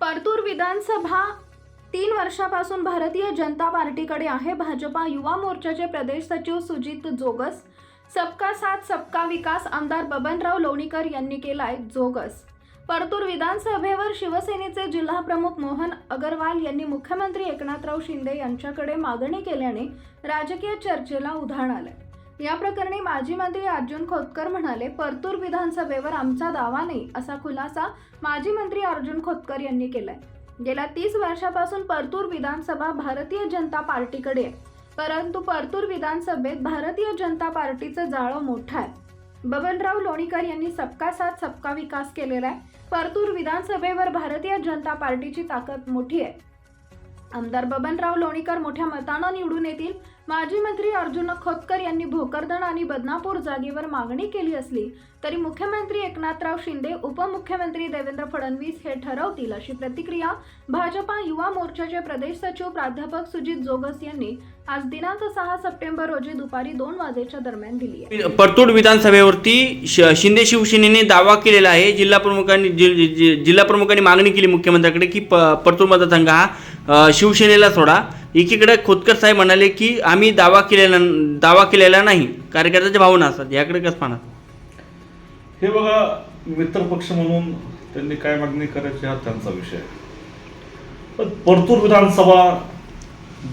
परतूर विधानसभा तीन वर्षापासून भारतीय जनता पार्टीकडे आहे. भाजपा युवा मोर्चाचे प्रदेश सचिव सुजित जोगस सबका साथ सबका विकास आमदार बबनराव लोणीकर यांनी केलाय जोगस. परतूर विधानसभेवर शिवसेनेचे जिल्हाप्रमुख मोहन अगरवाल यांनी मुख्यमंत्री एकनाथराव शिंदे यांच्याकडे मागणी केल्याने राजकीय चर्चेला उधाण आहे या प्रकरणी माजी मंत्री अर्जुन खोतकर म्हणाले परतूर विधानसभेवर आमचा दावा नाही असा खुलासा माजी मंत्री अर्जुन खोतकर यांनी केलाय. गेल्या तीस वर्षापासून परतूर विधानसभा भारतीय जनता पार्टीकडे आहे. परंतु परतूर विधानसभेत भारतीय जनता पार्टीचं जाळं मोठं आहे. बबनराव लोणीकर यांनी सबका साथ सबका विकास केलेला आहे. परतूर विधानसभेवर भारतीय जनता पार्टीची ताकद मोठी आहे. आमदार बबनराव लोणीकर मोठ्या मतानं निवडून येतील माजी मंत्री अर्जुन खोतकर यांनी भोकरदन आणि बदनापूर जागेवर मागणी केली असली तरी मुख्यमंत्री एकनाथराव शिंदे उपमुख्यमंत्री देवेंद्र फडणवीस हे ठरवतील अशी प्रतिक्रिया भाजपा युवा मोर्चाचे प्रदेश सचिव प्राध्यापक सुजित जोगस यांनी आज दिनांक सहा सप्टेंबर रोजी दुपारी दोन वाजेच्या दरम्यान दिली आहे. परतूर विधानसभेवरती श- शिंदे शिवसेनेने दावा केलेला आहे. जिल्हा प्रमुखांनी जि- जि- जिल्हा प्रमुखांनी मागणी केली मुख्यमंत्र्याकडे की प परतूर मतदारसंघ हा शिवसेनेला सोडा. एकीकडे खोतकर साहेब म्हणाले की आम्ही दावा केलेला दावा केलेला नाही कार्यकर्त्याच्या भावना असतात याकडे कसं पाहणार? हे बघा मित्रपक्ष म्हणून त्यांनी काय मागणी करायची हा त्यांचा विषय. पण परतूर विधानसभा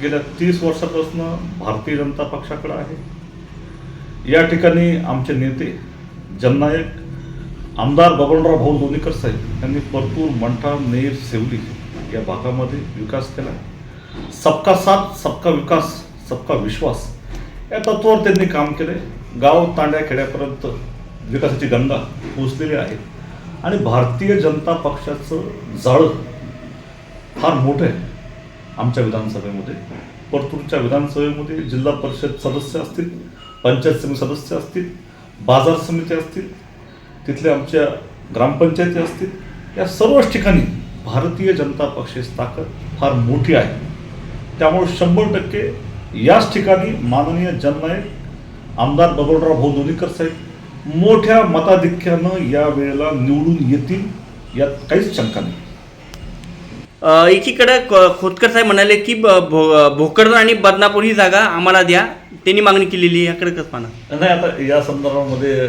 गेल्या तीस वर्षापासून भारतीय जनता पक्षाकडे आहे. या ठिकाणी आमचे नेते जननायक आमदार बबनराव भाऊ लोणीकर साहेब यांनी परतूर मंठा नेर सेवली या भागामध्ये विकास केला. सबका साथ सबका विकास सबका विश्वास. या तत्वावर त्यांनी काम केले. गाव तांड्या खेड्यापर्यंत विकासाची गंगा पोचलेली आहे. आणि भारतीय जनता पक्षाचं जाळं फार मोठं आहे आमच्या विधानसभेमध्ये. परतूरच्या विधानसभेमध्ये जिल्हा परिषद सदस्य असतील पंचायत समिती सदस्य असतील बाजार समिती असतील तिथल्या आमच्या ग्रामपंचायती असतील या सर्वच ठिकाणी भारतीय जनता पक्षाची ताकद फार मोठी आहे. त्यामुळे शंभर टक्के याच ठिकाणी माननीय जननायक आमदार बबनराव भाऊ लोणीकर साहेब मोठ्या मताधिक्यानं या वेळेला निवडून येतील यात काहीच शंका नाही. एकीकडे खोतकर साहेब म्हणाले की भोकरदन आणि बदनापूर ही जागा आम्हाला द्या. त्यांनी मागणी केलेली याकडे कसं पाहणार? नाही आता या संदर्भामध्ये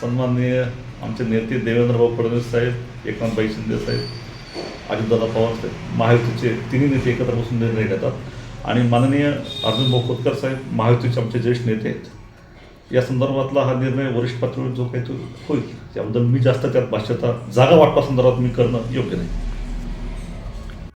सन्माननीय आमचे नेते देवेंद्रभाऊ फडणवीस साहेब एकनाथभाई शिंदे साहेब अजितदादा पवार महायुतीचे तिन्ही नेते एकत्र बसून निर्णय घेतात. आणि माननीय अर्जुन भाऊ साहेब महायुतीचे आमचे ज्येष्ठ नेते आहेत. या संदर्भातला हा निर्णय वरिष्ठ पातळीवर जो काही तो होईल त्याबद्दल मी जास्त त्यात भाष्यता जागा वाटपा संदर्भात मी करणं योग्य नाही.